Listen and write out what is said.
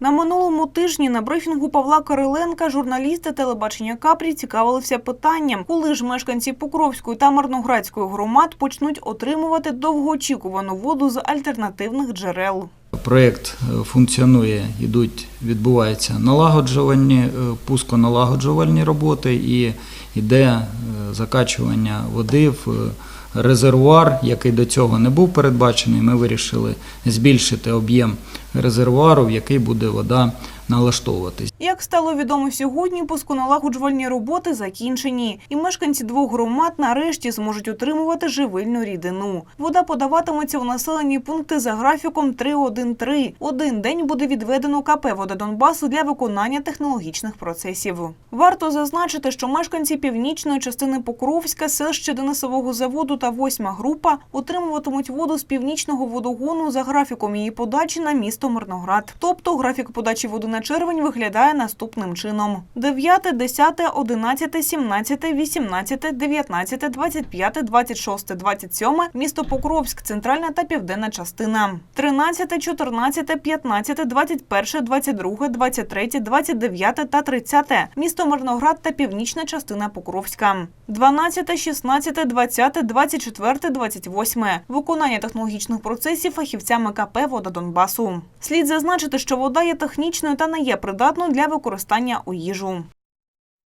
На минулому тижні на брифінгу Павла Кириленка журналісти телебачення Капрі цікавилися питанням, коли ж мешканці Покровської та Марноградської громад почнуть отримувати довгоочікувану воду з альтернативних джерел. Проєкт е, функціонує, ідуть, відбуваються налагоджувальні, е, пусконалагоджувальні роботи і йде е, закачування води в резервуар, який до цього не був передбачений. Ми вирішили збільшити об'єм резервуару, в який буде вода налаштовуватись. Як стало відомо сьогодні, пусконалагоджувальні роботи закінчені, і мешканці двох громад нарешті зможуть отримувати живильну рідину. Вода подаватиметься у населені пункти за графіком 3.1.3. Один день буде відведено КП «Вода Донбасу» для виконання технологічних процесів. Варто зазначити, що мешканці північної частини Покровська, селища Денисового заводу та восьма група отримуватимуть воду з північного водогону за графіком її подачі на місто Мирноград. Тобто графік подачі води на червень виглядає наступним чином: 9, 10, 11, 17, 18, 19, 25, 26, 27 – місто Покровськ, центральна та південна частина. 13, 14, 15, 21, 22, 23, 29 та 30 – місто Мирноград та північна частина Покровська. 12, 16, 20, 24, 28 – виконання технологічних процесів фахівцями КП «Вода Донбасу». Слід зазначити, що вода є технічною та не є придатною для використання у їжу.